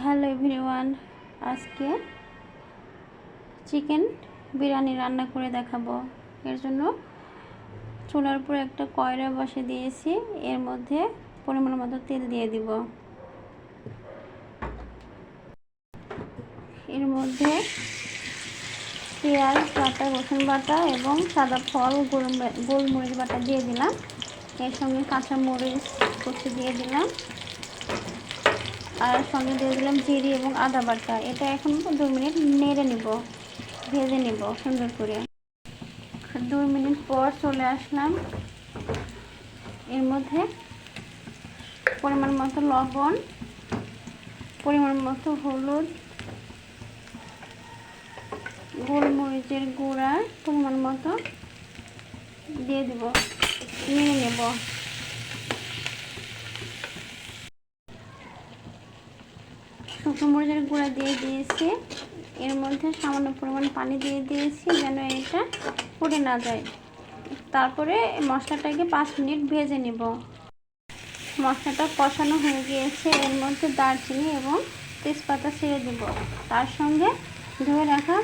Hello everyone, আজকে chicken biryani রান্না করে দেখাবো। এর জন্য চুলার উপর একটা কয়রা বসে দিয়েছি, এর মধ্যে পরিমাণ মতো তেল দিয়ে দিব। এর মধ্যে পেঁয়াজ বাটা রসুন বাটা এবং সাদা ফল গোলম- গোলমরিচ বাটা দিয়ে দিলাম। এর সঙ্গে কাঁচা মরিচ কুচি দিয়ে দিলাম। আর সঙ্গে দিয়ে দিলাম জিরি এবং আদা বাটা। এটা এখন দু মিনিট নেড়ে নিব, ভেজে নেব সুন্দর করে। দুই মিনিট পর চলে আসলাম। এর মধ্যে পরিমাণ মতো লবণ, পরিমাণ মতো হলুদ, গোলমরিচের গুঁড়া, পরিমাণ মতো দিয়ে দিব নিয়ে নেব। শুকনো মরিচের গুঁড়া দিয়ে দিয়েছি। এর মধ্যে সামান্য পরিমাণ পানি দিয়ে দিয়েছি যেন এটা পুড়ে না যায়। তারপরে মশলাটাকে পাঁচ মিনিট ভেজে নেব। মশলাটা কষানো হয়ে গিয়েছে। এর মধ্যে দারচিনি এবং তেজপাতা ছেড়ে দেব। তার সঙ্গে ধুয়ে রাখা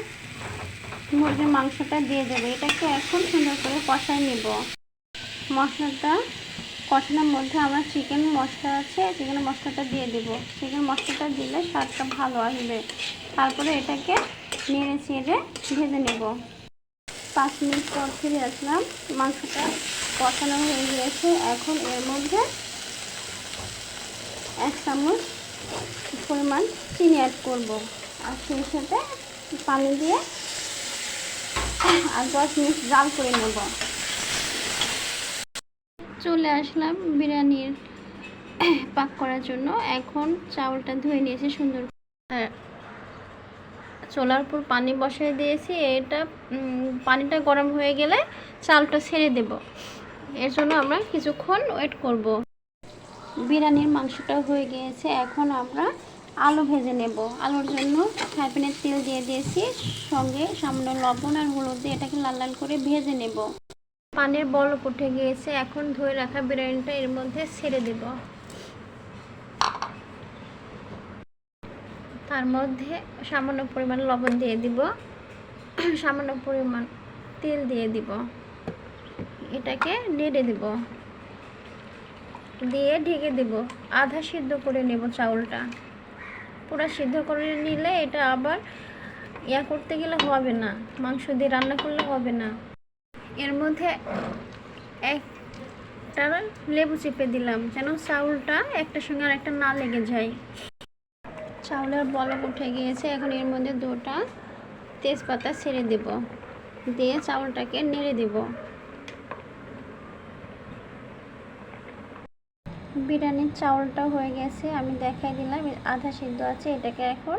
মুরগির মাংসটা দিয়ে দেবো। এটাকে এখন সুন্দর করে কষায় নেব। মশলাটা কষানোর মধ্যে আমার চিকেন মশলা আছে চিকেন মশলাটা দিয়ে দেবো। চিকেন মশলাটা দিলে স্বাদটা ভালো আসবে। তারপরে এটাকে নেড়ে চেড়ে ভেজে নেব। পাঁচ মিনিট পর ফিরে আসলাম। মাংসটা কষানো হয়ে গিয়েছে। এখন এর মধ্যে এক চামচ পরিমাণ চিনি অ্যাড করব। আর সেই সাথে পানি দিয়ে আর দশ মিনিট জাল করে নেব। চলে আসলাম বিরিয়ানির পাক করার জন্য। এখন চাউলটা ধুয়ে নিয়েছি সুন্দর চুলার উপর পানি বসিয়ে দিয়েছি। এটা পানিটা গরম হয়ে গেলে চালটা ছেড়ে দেব। এর জন্য আমরা কিছুক্ষণ ওয়েট করব। বিরিয়ানির মাংসটা হয়ে গিয়েছে। এখন আমরা আলু ভেজে নেব। আলুর জন্য ফ্রাই প্যানের তেল দিয়ে দিয়েছি। সঙ্গে সামান্য লবণ আর হলুদ দিয়ে এটাকে লাল লাল করে ভেজে নেব। পানির বলক উঠে গিয়েছে, এখন ধুয়ে রাখা বিরিয়ানিটা এর মধ্যে ছেড়ে দেব। তার মধ্যে সামান্য পরিমাণ লবণ দিয়ে দিব। সামান্য পরিমাণ তেল দিয়ে দিব। এটাকে নেড়ে দিব। দিয়ে ঢেকে দেব। আধা সিদ্ধ করে নেব চাউলটা। পুরো সিদ্ধ করে নিলে এটা আবার ইয়া করতে গেলে হবে না। মাংস দিয়ে রান্না করলে হবে না। এর মধ্যে একটা লেবু চেপে দিলাম যেন চাউলটা একটার সঙ্গে আর একটা না লেগে যায়। চাউলের বলক উঠে গিয়েছে এখন এর মধ্যে দুটা তেজপাতা ছেড়ে দেব। দিয়ে চাউলটাকে নেড়ে দেব। বিরিয়ানির চাউলটা হয়ে গেছে আমি দেখাই দিলাম আধা সিদ্ধ আছে এটাকে এখন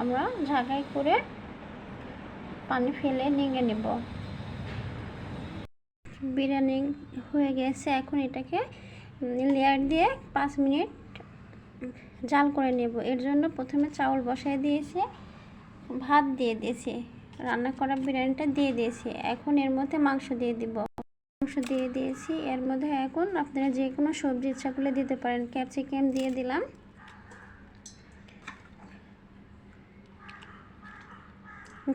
আমরা ঝাঁকাই করে পানি ফেলে নিয়ে নেব। বিরিয়ানি হয়ে গেছে। এখন এটাকে লেয়ার দিয়ে পাঁচ মিনিট জাল করে নেব। এর জন্য প্রথমে চাউল বসাই দিয়েছে, ভাত দিয়ে দিয়েছি, রান্না করা বিরিয়ানিটা দিয়ে দিয়েছি। এখন এর মধ্যে মাংস দিয়ে দিব। মাংস দিয়ে দিয়েছি। এর মধ্যে এখন আপনারা যে কোনো সবজি ইচ্ছা করলে দিতে পারেন। ক্যাপসিকাম দিয়ে দিলাম।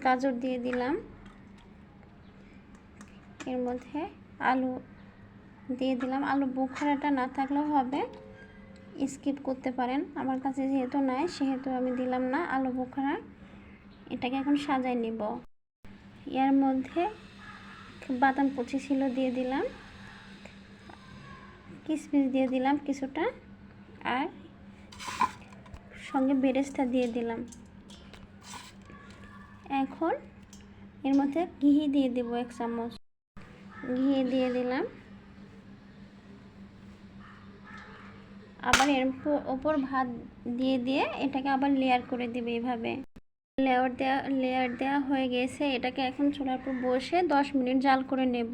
গাজর দিয়ে দিলাম। এর মধ্যে আলু দিয়ে দিলাম। আলু বোখারাটা না থাকলেও হবে। স্কিপ করতে পারেন। আমার কাছে যেহেতু নাই, সেহেতু আমি দিলাম না আলু বোখারা। এটাকে এখন সাজাই নিব। এর মধ্যে বাদাম কুচি ছিল দিয়ে দিলাম। কিশমিশ দিয়ে দিলাম কিছুটা। আর সঙ্গে বেরেস্তা দিয়ে দিলাম। এখন এর মধ্যে ঘি দিয়ে দেবো এক চামচ। ঘি দিয়ে দিলাম। আবার এর ওপর ভাত দিয়ে দিয়ে এটাকে আবার লেয়ার করে দিবে এভাবে। লেয়ার দেওয়া লেয়ার দেওয়া হয়ে গেছে, এটাকে এখন চুলার উপর বসে দশ মিনিট জাল করে নেব।